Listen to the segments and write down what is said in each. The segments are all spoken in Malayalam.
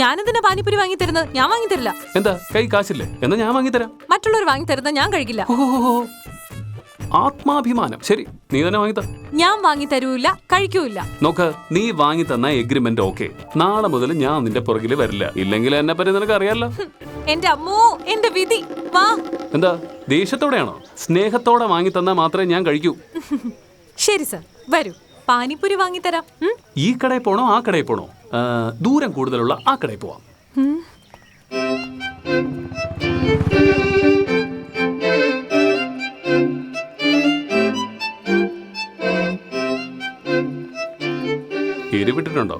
ഞാനെന്തിനാ പാനിപ്പൂരി വാങ്ങി തരുന്നത് ഞാൻ വാങ്ങി തരില്ല എന്താ? കൈ കാശില്ലേ? എന്നാ ഞാൻ വാങ്ങി തരാം മറ്റുള്ളവർ വാങ്ങി തരുന്ന ഞാൻ കഴിക്കില്ല. ആത്മാഭിമാനം. ശരി നീ തന്നെ വാങ്ങി ഞാൻ വാങ്ങി തരൂല്ല കഴിക്കൂല്ല. നോക്ക് നീ വാങ്ങി തന്ന എഗ്രിമെന്റ് ഓക്കെ നാളെ മുതൽ ഞാൻ നിന്റെ പുറകിൽ വരില്ല. ഇല്ലെങ്കിൽ എന്നെ പറ്റി നിനക്ക് അറിയാലോ എന്റെ അമ്മോ എന്റെ വിധി. വാ. എന്താ? ദേഷ്യത്തോടെയാണോ? സ്നേഹത്തോടെ വാങ്ങി തന്നാ മാത്രമേ ഞാൻ കഴിക്കൂ. ശരി സർ. വരൂ. പാനിപ്പൂരി വാങ്ങി തരാം ഈ കടയിൽ പോണോ ആ കടയിൽ പോണോ? ദൂരം കൂടുതലുള്ള ആ കടയിൽ പോവാം. എരിവിട്ടിട്ടുണ്ടോ.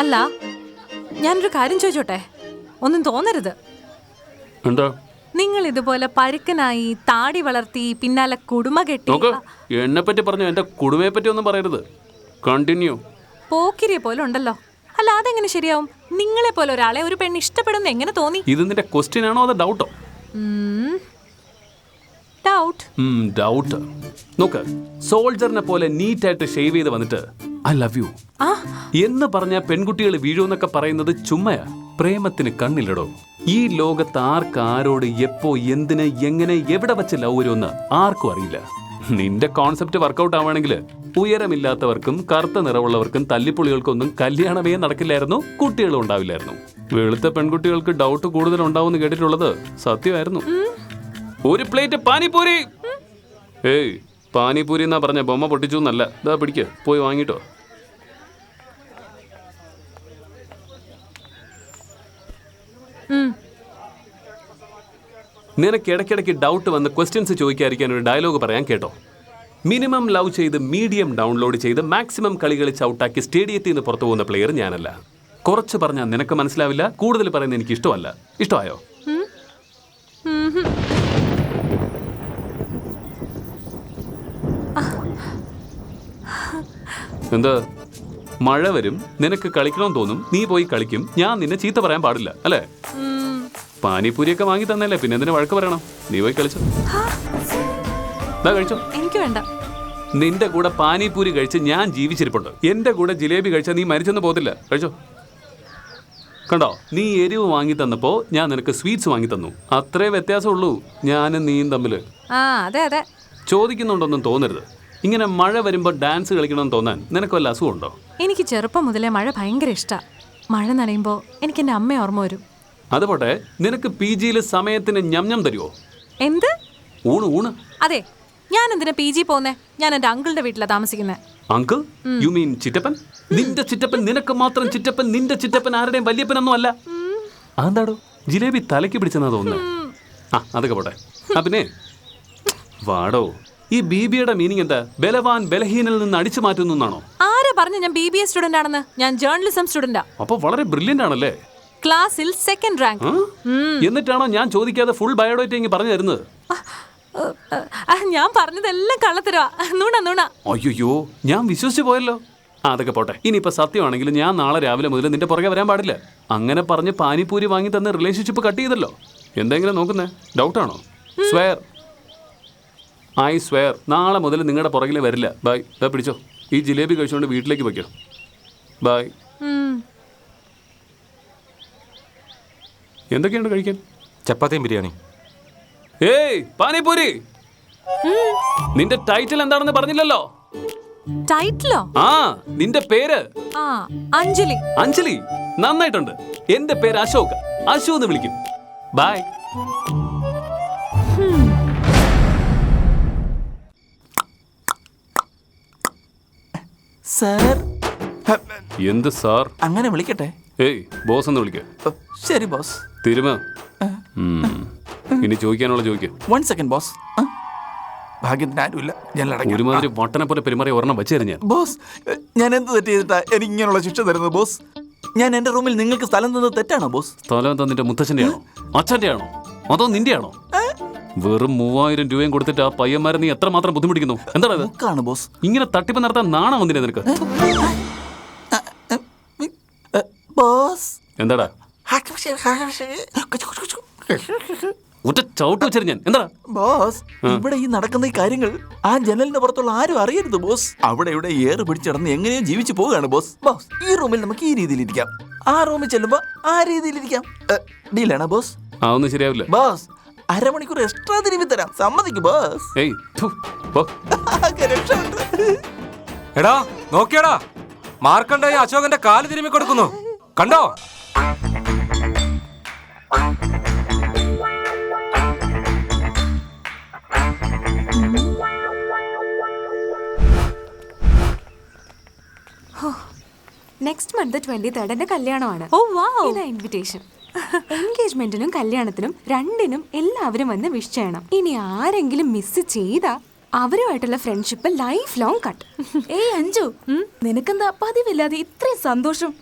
അല്ല ഞാനൊരു കാര്യം ചോദിച്ചോട്ടെ ഒന്നും തോന്നരുത് എന്താ നിങ്ങൾ ഇതുപോലെ പരുക്കനായി താടി വളർത്തി പിന്നാലെ കുടുമ കെട്ടി നോക്ക് എന്നെ പറ്റി പറഞ്ഞു എന്റെ കുടുംബയെ പറ്റി ഒന്നും പറയരുത്. കണ്ടിന്യൂ പോക്കിരിയെ പോലെ ഉണ്ടല്ലോ. അല്ല അതെങ്ങനെ ശരിയാവും? നിങ്ങളെ പോലെ ഒരാളെ ഒരു പെണ്ണ് ഇഷ്ടപ്പെടുന്ന എങ്ങനെ തോന്നി? ഇത് നിന്റെ ക്വസ്റ്റ്യൻ ആണോ അതോ ഡൗട്ടോ ഡൗട്ട് ഡൗട്ട് നോക്ക് സോൾജറിനെ പോലെ നീറ്റ് ആയിട്ട് ഷേവ് ചെയ്ത് വന്നിട്ട് ഐ ലവ് യു എന്ന് പറഞ്ഞ പെൺകുട്ടികൾ വീഴുമെന്നൊക്കെ പറയുന്നത് ചുമ്മയാ. പ്രേമത്തിന് കണ്ണില്ലടോ ഈ ലോകത്ത് ആർക്കാരോട് എപ്പോ എന്തിന് എങ്ങനെ എവിടെ വെച്ച് ലവ് വരുമെന്ന് ആർക്കും അറിയില്ല. നിന്റെ കോൺസെപ്റ്റ് വർക്കൗട്ട് ആവുകയാണെങ്കിൽ ഉയരമില്ലാത്തവർക്കും കറുത്ത നിറവുള്ളവർക്കും തല്ലിപ്പൊളികൾക്കൊന്നും കല്യാണമേ നടക്കില്ലായിരുന്നു കുട്ടികളും ഉണ്ടാവില്ലായിരുന്നു. വെളുത്ത പെൺകുട്ടികൾക്ക് ഡൗട്ട് കൂടുതൽ ഉണ്ടാവുമെന്ന് കേട്ടിട്ടുള്ളത് സത്യമായിരുന്നു. ഒരു പ്ലേറ്റ് പാനിപൂരി ഏയ് പാനിപൂരി എന്നാ പറഞ്ഞ ബൊമ്മ പൊട്ടിച്ചു എന്നല്ല. ഇതാ പിടിക്ക് പോയി വാങ്ങിട്ടോ. നിനക്ക് ഇടയ്ക്കിടയ്ക്ക് ഡൗട്ട് വന്ന് ക്വസ്റ്റ്യൻസ് ചോദിക്കാതിരിക്കാൻ ഒരു ഡയലോഗ് പറയാൻ കേട്ടോ മിനിമം ലവ് ചെയ്ത് മീഡിയം ഡൗൺലോഡ് ചെയ്ത് മാക്സിമം കളികൾ ചൗട്ടാക്കി സ്റ്റേഡിയത്തിൽ നിന്ന് പുറത്തു പോകുന്ന പ്ലെയർ ഞാനല്ല കുറച്ച് പറഞ്ഞാൽ നിനക്ക് മനസ്സിലാവില്ല കൂടുതൽ പറയുന്നത് എനിക്ക് ഇഷ്ടമല്ല ഇഷ്ടമായോ. എന്താ മഴ വരും നിനക്ക് കളിക്കണം തോന്നും നീ പോയി കളിക്കും ഞാൻ നിന്നെ ചീത്ത പറയാൻ പാടില്ല അല്ലേ. പാനിപ്പൂരിയൊക്കെ വാങ്ങി തന്നല്ലേ? പിന്നെ എന്തിനു വഴക്ക് പറയണം? നീ പോയി കളിച്ചോ ദാ കഴിച്ചോ. എനിക്ക് വേണ്ട. നിന്റെ കൂടെ പാനിപൂരി കഴിച്ച് ഞാൻ ജീവിച്ചിരിപ്പുണ്ട്. എന്റെ കൂടെ ജിലേബി കഴിച്ചാൽ നീ മരിച്ചൊന്നും പോകത്തില്ല. കഴിച്ചോ. കണ്ടോ? നീ എരിവ് വാങ്ങി തന്നപ്പോ ഞാൻ നിനക്ക് സ്വീറ്റ്സ് വാങ്ങി തന്നു. അത്രേ വ്യത്യാസമുള്ളൂ ഞാനും നീയും തമ്മിൽ ആ അതെ അതെ. ചോദിക്കുന്നുണ്ടൊന്നും തോന്നരുത്. ഇങ്ങനെ മഴ വരുമ്പോൾ ഡാൻസ് കളിക്കണമെന്ന് തോന്നാൻ നിനക്ക് വല്ല അസുഖമുണ്ടോ? എനിക്ക് ചെറുപ്പം മുതലേ മഴ ഭയങ്കര ഇഷ്ടാ. മഴ നനയുമ്പോൾ എനിക്ക് എന്റെ അമ്മ ഓർമ്മ വരും. അതുപോട്ടെ നിനക്ക് പി ജിയിൽ സമയത്തിന് ഞം തരുമോ എന്ത്? ഊണ് ഊണ്. അതെ ഞാൻ എന്തിനാ പി ജി പോന്നെ ഞാൻ എന്റെ അങ്കിളുടെ വീട്ടിലാണ് താമസിക്കുന്നത് അങ്കിൾ? You mean ചിറ്റപ്പൻ? നിന്റെ ചിറ്റപ്പൻ നിനക്ക് മാത്രം ചിറ്റപ്പൻ നിന്റെ ചിറ്റപ്പൻ ആരുടെയും വല്യപ്പനൊന്നും അല്ല. അതെന്താടോ? ജിലേബി തലയ്ക്ക് പിടിച്ചെന്നാ തോന്നുന്നത് ആ അതൊക്കെ പോട്ടെ. ആ പിന്നെ? വാടോ ഈ ബി ബിബിയുടെ മീനിങ് എന്താ? ബലവാൻ ബലഹീനിൽ നിന്ന് അടിച്ചു മാറ്റുന്നു ആരാ പറഞ്ഞു ഞാൻ ബി ബി എ സ്റ്റുഡന്റ് ആണെന്ന്? ഞാൻ ജേർണലിസം സ്റ്റുഡന്റാ അപ്പൊ വളരെ ബ്രില്യന്റ് ആണല്ലേ? ക്ലാസ്സിൽ സെക്കൻഡ് റാങ്ക്? എന്നിട്ടാണോ ഞാൻ ചോദിക്കാതെ ഫുൾ ബയോഡേറ്റ ഇങ്ങ് പറഞ്ഞു തരുന്നത്? ഞാൻ പറഞ്ഞതെല്ലാം കള്ളത്തരവാ. നുണ നുണ. അയ്യോ ഞാൻ വിശ്വസിച്ചു പോയല്ലോ. അതൊക്കെ പോട്ടെ. ഇനിയിപ്പോ സത്യമാണെങ്കിലും ഞാൻ നാളെ രാവിലെ മുതൽ നിന്റെ പുറകെ വരാൻ പാടില്ല. അങ്ങനെ പറഞ്ഞ് പാനിപ്പൂരി വാങ്ങി തന്ന റിലേഷൻഷിപ്പ് കട്ട് ചെയ്തല്ലോ. എന്തെങ്കിലും നോക്കുന്നേ? ഡൗട്ടാണോ സ്വയർ ഐ സ്വയർ നാളെ മുതൽ നിങ്ങളുടെ പുറകിൽ വരില്ല. ബൈ ഇതാ പിടിച്ചോ. ഈ ജിലേബി കഴിച്ചുകൊണ്ട് വീട്ടിലേക്ക് വയ്ക്കോ ബൈ ഉം. എന്തൊക്കെയുണ്ട് കഴിക്കാൻ? ചപ്പാത്തിയും ബിരിയാണി ഏയ് പാനിപൂരി നിന്റെ ടൈറ്റിൽ എന്താണെന്ന് പറഞ്ഞില്ലല്ലോ? ടൈറ്റിലോ ആ നിന്റെ പേര്? ആ അഞ്ജലി. അഞ്ജലി നന്നായിട്ടുണ്ട്. എന്റെ പേര് അശോക്. അശു എന്ന് വിളിക്കും. Bye sir. എന്ത് സാർ? അങ്ങനെ വിളിക്കട്ടെ? ഏയ് ബോസ് എന്ന് വിളിക്ക. ശരി ബോസ്. തിരുമ. ഇനി ചോദിക്കാനുള്ള ചോദിക്ക. വൺ സെക്കൻഡ് ബോസ് ഭാഗ്യത്തിന് ആരുമില്ല. ഞാൻ അടയ്ക്കാം. ഒരുമാതിരി വട്ടനെ പോലെ പെരുമാറിയ ഒരെണ്ണം വെച്ചേരും ഞാൻ. ബോസ് ഞാൻ എന്ത് തെറ്റ് ചെയ്തിട്ടാ എനിക്ക് ഇങ്ങനെയുള്ള ശിക്ഷ തരുന്നത് ബോസ് ഞാൻ എന്റെ റൂമിൽ നിങ്ങൾക്ക് സ്ഥലം തന്നത് തെറ്റാണോ ബോസ് സ്ഥലം തന്നിട്ട് മുത്തച്ഛന്റെ ആണോ അച്ഛന്റെ ആണോ അതോ നിന്റെ ആണോ വെറും മൂവായിരം രൂപയും കൊടുത്തിട്ട് ആ പയ്യന്മാരെ നീ എത്രമാത്രം ബുദ്ധിമുട്ടിക്കുന്നു? എന്താണ് ബോസ് ഇങ്ങനെ തട്ടിപ്പ് നടത്താൻ നാണം വന്നില്ലേ നിനക്ക്? ബോസ് എന്താടാ? ഒറ്റ ചവിട്ട് വെച്ചിട്ട് ഞാൻ. എന്താ ബോസ് ഇവിടെ ഈ നടക്കുന്ന ഈ കാര്യങ്ങൾ ആ ജനലിന്റെ പുറത്തുള്ള ആരും അറിയരുത് ബോസ്. അവിടെ ഇവിടെ ഏറ് പിടിച്ചടന്ന് എങ്ങനെയും ജീവിച്ചു പോവുകയാണ് ബോസ്. ബോസ് ഈ റൂമിൽ നമുക്ക് ഈ രീതിയിൽ ഇരിക്കാം. ആ റൂമിൽ ചെല്ലുമ്പോ ആ രീതിയിൽ ഇരിക്കാം. ഡീലാണോ ബോസ്? ആ ഒന്നും ശരിയാവില്ല. ബോസ് അരമണിക്കൂർ എക്സ്ട്രാ തിരുമ്പി തരാം. സമ്മതിക്കും ബോസ്. ഏയ്. എടാ നോക്കിയടാ. മാർക്കണ്ടായി അശോകന്റെ കാൽ തിരുമ്മി കൊടുക്കുന്നു കണ്ടോ? നെക്സ്റ്റ് മന്ത് ട്വന്റി തേർഡ് എന്റെ കല്യാണമാണ്. ഓ വാ ഇതാ ഇൻവിറ്റേഷൻ എൻഗേജ്മെന്റിനും കല്യാണത്തിനും രണ്ടിനും എല്ലാവരും വന്ന് വിഷ് ചെയ്യണം. ഇനി ആരെങ്കിലും മിസ് ചെയ്താ അവരുമായിട്ടുള്ള ഫ്രണ്ട്ഷിപ്പ് ലൈഫ് ലോങ് കട്ട് ഏ അഞ്ജു നിനക്കെന്താ പതിവില്ലാതെ ഇത്രയും സന്തോഷം?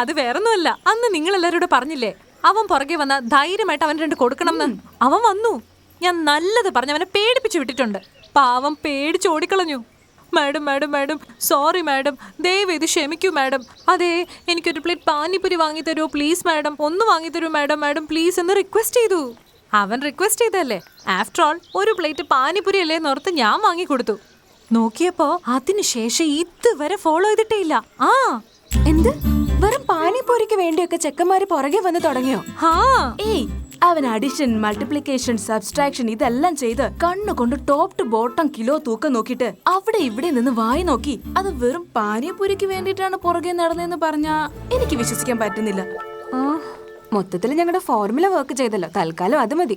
അത് വേറൊന്നുമല്ല. അന്ന് നിങ്ങൾ എല്ലാവരോട് പറഞ്ഞില്ലേ? അവൻ പുറകെ വന്ന ധൈര്യമായിട്ട് അവൻ രണ്ട് കൊടുക്കണം എന്ന് അവൻ വന്നു. ഞാൻ നല്ലത് പറഞ്ഞ് അവനെ പേടിപ്പിച്ചു വിട്ടിട്ടുണ്ട്. പാവം പേടിച്ച് ഓടിക്കളഞ്ഞു. Madam madam madam sorry madam ദയവ് ഇത് ക്ഷമിക്കൂ മാഡം അതെ എനിക്കൊരു പ്ലേറ്റ് പാനിപ്പുരി വാങ്ങി തരുമോ പ്ലീസ് മാഡം ഒന്ന് വാങ്ങി തരുമോ മാഡം മാഡം പ്ലീസ് എന്ന് റിക്വസ്റ്റ് ചെയ്തു. അവൻ റിക്വസ്റ്റ് ചെയ്തല്ലേ ആഫ്റ്റർ ഓൾ ഒരു പ്ലേറ്റ് പാനിപ്പുരി അല്ലേ എന്നോർത്ത് ഞാൻ വാങ്ങിക്കൊടുത്തു നോക്കിയപ്പോ അതിനുശേഷം ഇതുവരെ ഫോളോ ചെയ്തിട്ടേ ഇല്ല. ആ. എന്ത്? വെറും പാനിപ്പൂരിക്ക് വേണ്ടിയൊക്കെ ചെക്കന്മാര് പുറകെ വന്ന് തുടങ്ങിയോ? ഹാ. ഏയ് അവൻ അഡിഷൻ മൾട്ടിപ്ലിക്കേഷൻ സബ്സ്ട്രാക്ഷൻ ഇതെല്ലാം ചെയ്ത് കണ്ണുകൊണ്ട് ടോപ്പ് ടു ബോട്ടം കിലോ തൂക്കം നോക്കിയിട്ട് അവിടെ ഇവിടെ നിന്ന് വായി നോക്കി. അത് വെറും പാനീയപൂരിക്ക് വേണ്ടിയിട്ടാണ് പുറകെ നടന്നതെന്ന് പറഞ്ഞാ എനിക്ക് വിശ്വസിക്കാൻ പറ്റുന്നില്ല. മൊത്തത്തിൽ ഞങ്ങളുടെ ഫോർമുല വർക്ക് ചെയ്തല്ലോ. തൽക്കാലം അത് മതി.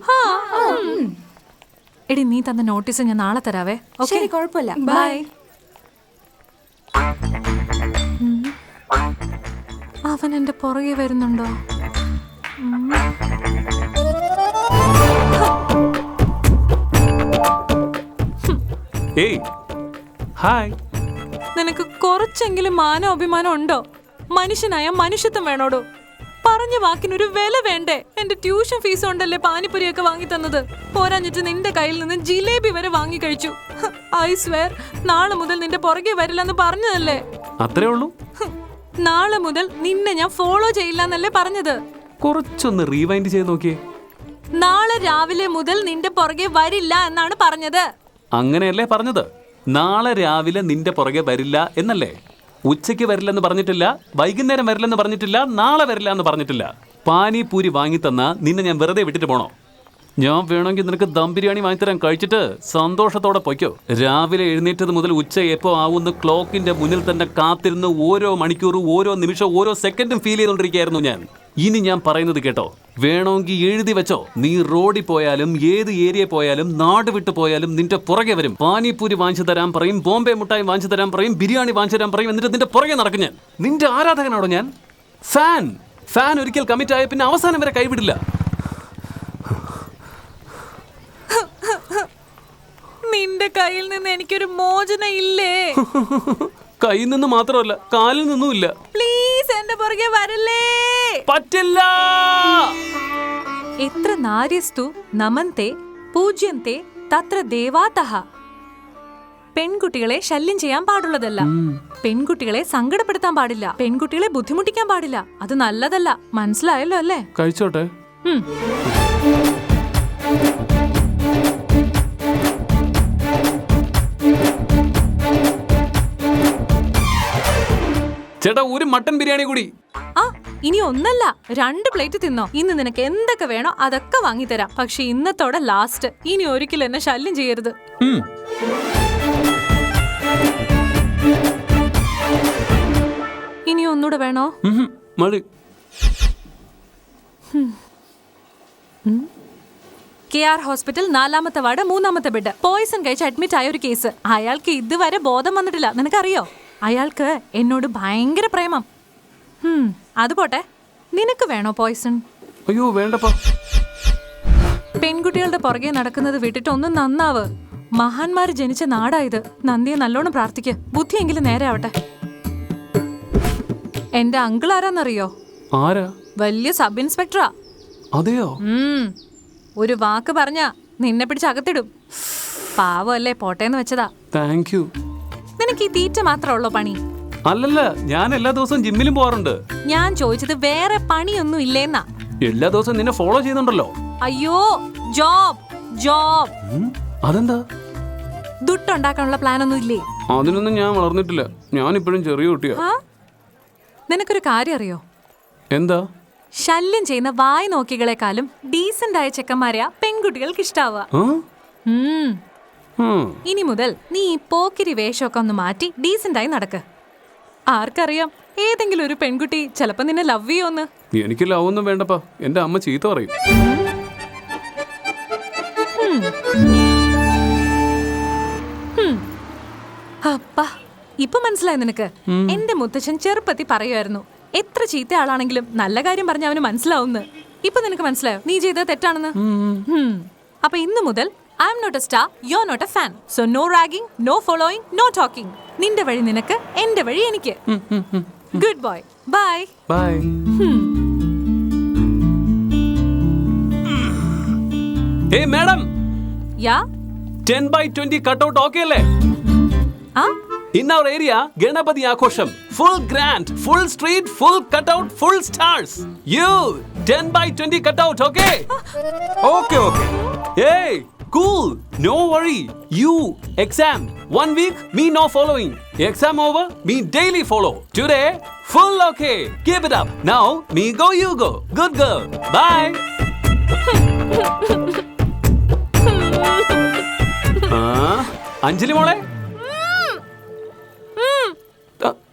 എടി നീ തന്ന നോട്ടീസ് ഞാൻ നാളെ തരാവേ. ഓക്കെ ശരി കുഴപ്പമില്ല. ബൈ അവൻ എന്റെ പുറകെ വരുന്നുണ്ടോ? ഏയ്. ഹായ്. നിനക്ക് കുറച്ചെങ്കിലും മാനോ അഭിമാനം ഉണ്ടോ? മനുഷ്യനായ മനുഷ്യത്വം വേണോടോ? പറഞ്ഞ വാക്കിനൊരു വില വേണ്ടേ? എന്റെ ട്യൂഷൻ ഫീസ് ഉണ്ടല്ലേ പാനിപ്പുരിയൊക്കെ വാങ്ങി തന്നത് പോരാഞ്ഞിട്ട് നിന്റെ കയ്യിൽ നിന്ന് ജിലേബി വരെ വാങ്ങി കഴിച്ചു. ഐ സ്വേർ നാളെ മുതൽ നിന്റെ പുറകെ വരില്ലെന്ന് പറഞ്ഞതല്ലേ? അത്രേ ഉള്ളൂ. നാളെ മുതൽ നിന്നെ ഞാൻ ഫോളോ ചെയ്യില്ല എന്നല്ലേ പറഞ്ഞത്? കുറച്ചൊന്ന് റീവൈൻഡ് ചെയ്ത് നോക്കിയേ. നാളെ രാവിലെ മുതൽ നിന്റെ പുറകെ വരില്ല എന്നാണ് പറഞ്ഞത്. അങ്ങനെയല്ലേ പറഞ്ഞത്? നാളെ രാവിലെ നിന്റെ പുറകെ വരില്ല എന്നല്ലേ? ഉച്ചയ്ക്ക് വരില്ലെന്ന് പറഞ്ഞിട്ടില്ല വൈകുന്നേരം വരില്ലെന്ന് പറഞ്ഞിട്ടില്ല നാളെ വരില്ല എന്ന് പറഞ്ഞിട്ടില്ല. പാനിപൂരി വാങ്ങി തന്ന നിന്നെ ഞാൻ വെറുതെ വിട്ടിട്ട് പോണോ? ഞാൻ വേണമെങ്കിൽ നിനക്ക് ദം ബിരിയാണി വാങ്ങിത്തരാൻ കഴിച്ചിട്ട് സന്തോഷത്തോടെ പൊയ്ക്കോ. രാവിലെ എഴുന്നേറ്റത് മുതൽ ഉച്ച എപ്പോ ആവുന്ന ക്ലോക്കിന്റെ മുന്നിൽ തന്നെ കാത്തിരുന്ന് ഓരോ മണിക്കൂറും ഓരോ നിമിഷം ഓരോ സെക്കൻഡും ഫീൽ ചെയ്തുകൊണ്ടിരിക്കുകയായിരുന്നു ഞാൻ. ഇനി ഞാൻ പറയുന്നത് കേട്ടോ വേണമെങ്കിൽ എഴുതി വെച്ചോ. നീ റോഡിൽ പോയാലും ഏത് ഏരിയ പോയാലും നാട് വിട്ടു പോയാലും നിന്റെ പുറകെ വരും. പാനിപ്പൂരി വാങ്ങിച്ചു തരാൻ പറയും ബോംബെ മുട്ടായി വാങ്ങിച്ചു തരാൻ പറയും ബിരിയാണി വാങ്ങിച്ചു തരാൻ പറയും എന്നിട്ട് നിന്റെ പുറകെ നടക്കും ഞാൻ. നിന്റെ ആരാധകനാണോ ഞാൻ? ഫാൻ. ഫാൻ ഒരിക്കൽ കമ്മിറ്റ് ആയ പിന്നെ അവസാനം വരെ കൈവിടില്ല. നിന്റെ കയ്യിൽ നിന്ന് എനിക്കൊരു മോചന ഇല്ലേ? കയ്യിൽ നിന്ന് മാത്രമല്ല കാലിൽ നിന്നും ഇല്ല പ്ലീസ് എന്റെ പുറകെ വരല്ലേ? പറ്റില്ല. എത്ര നാര്യസ്തു നമന്തെ പൂജ്യന്തെ തത്ര ദേവാതഹ. പെൺകുട്ടികളെ ശല്യം ചെയ്യാൻ പാടുള്ളതല്ല. പെൺകുട്ടികളെ സങ്കടപ്പെടുത്താൻ പാടില്ല. പെൺകുട്ടികളെ ബുദ്ധിമുട്ടിക്കാൻ പാടില്ല. അത് നല്ലതല്ല. മനസ്സിലായല്ലോ അല്ലേ? കഴിച്ചോട്ടെ. ചേട്ടാ ഒരു മട്ടൻ ബിരിയാണി കൂടി. ആ ഇനി ഒന്നല്ല രണ്ട് പ്ലേറ്റ് തിന്നോ. ഇന്ന് നിനക്ക് എന്തൊക്കെ വേണോ അതൊക്കെ വാങ്ങിത്തരാം. പക്ഷെ ഇന്നത്തോടെ ലാസ്റ്റ് ഇനി ഒരിക്കലും എന്നെ ശല്യം ചെയ്യരുത്. ഉം. ഇനി ഒന്നുകൂടെ വേണോ. മതി. കെ ആർ ഹോസ്പിറ്റൽ നാലാമത്തെ വാർഡ് മൂന്നാമത്തെ ബെഡ്. പോയിസൺ കഴിച്ച് അഡ്മിറ്റ് ആയ ഒരു കേസ് അയാൾക്ക് ഇതുവരെ ബോധം വന്നിട്ടില്ല. നിനക്കറിയോ? അയാൾക്ക് എന്നോട് ഭയങ്കര പ്രേമം. അത് പോട്ടെ. നിനക്ക് വേണോ പോയിസൺ അയ്യോ വേണ്ടപ്പാ. പെൺകുട്ടികളുടെ പുറകെ നടക്കുന്നത് വിട്ടിട്ട് ഒന്ന് നന്നാവ്. മഹാന്മാർ ജനിച്ച നാടായത് നന്ദിയെ നല്ലോണം പ്രാർത്ഥിക്ക്. ബുദ്ധിയെങ്കിലും നേരെ ആവട്ടെ എന്റെ അങ്കിൾ ആരാന്നറിയോ? ആരാ? വലിയ സബ് ഇൻസ്പെക്ടറാ. അതെയോ. ഒരു വാക്ക് പറഞ്ഞ നിന്നെ പിടിച്ച് അകത്തിടും. പാവമല്ലേ പോട്ടേന്ന് വെച്ചതാ. Thank you. നിനക്ക് ഈ തീറ്റ മാത്രമുള്ളോ പണി. അല്ലല്ല ഞാൻ എല്ലാ ദിവസവും ജിമ്മിലും പോവാറുണ്ട്. ഞാൻ ചോദിച്ചത് വേറെ പണിയൊന്നും ഇല്ലേന്നാ. എല്ലാ ദിവസവും നിന്നെ ഫോളോ ചെയ്യുന്നുണ്ടല്ലോ. അയ്യോ ജോബ് ജോബ് അതെന്താ? ദുട്ടുണ്ടാക്കാനുള്ള പ്ലാൻ ഒന്നും ഇല്ലേ? അതിനൊന്നും ഞാൻ വളർന്നിട്ടില്ല. ഞാൻ ഇപ്പോഴും ചെറിയ കുട്ടിയാ. നിനക്കൊരു കാര്യം അറിയോ? എന്താ? ശല്യം ചെയ്യുന്ന വായ് നോക്കികളെക്കാളും ഡീസന്റ് ആയ ചെക്കന്മാരെയാ പെൺകുട്ടികൾക്ക് ഇഷ്ടാവുക. ഇനി മുതൽ നീ ഈ പോക്കിരി വേഷമൊക്കെ ഒന്ന് മാറ്റി ഡീസെന്റായി നടക്ക്. ആർക്കറിയാം ഏതെങ്കിലും ഒരു പെൺകുട്ടി ചിലപ്പോ നിന്നെ ലവ് ചെയ്യോന്ന് എനിക്ക് ലവ് ഒന്നും വേണ്ടപ്പാ. എന്റെ അമ്മ ചീത്ത പറയും. അപ്പ ഇപ്പൊ മനസ്സിലായി നിനക്ക്? എന്റെ മുത്തച്ഛൻ ചെറുപ്പത്തി പറയുമായിരുന്നു എത്ര ചീത്ത ആളാണെങ്കിലും നല്ല കാര്യം പറഞ്ഞ അവന് മനസ്സിലാവുന്നു. ഇപ്പൊ നിനക്ക് മനസ്സിലായോ? നീ ചെയ്തത് തെറ്റാണെന്ന്. അപ്പൊ ഇന്ന് മുതൽ I'm not a star you are not a fan so no ragging no following no talking നിന്റെ വഴി നിനക്ക് എന്റെ വഴി എനിക്ക്. Good boy bye bye hey madam yeah 10 by twenty cutout okay അല്ലേ? ആ ഇൻ അവർ ഏരിയ ഗണപതി ആഘോഷം full grand full street full cutout full stars you 10 by twenty cutout okay okay okay Hey, cool. No worry. You exam. One week, me no following. Exam over, me daily follow. Today, full okay. Keep it up. Now, me go, you go. Good girl. Bye. Ah, Anjali മോളെ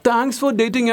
താങ്ക്സ് ഫോർ ഡേറ്റിംഗ്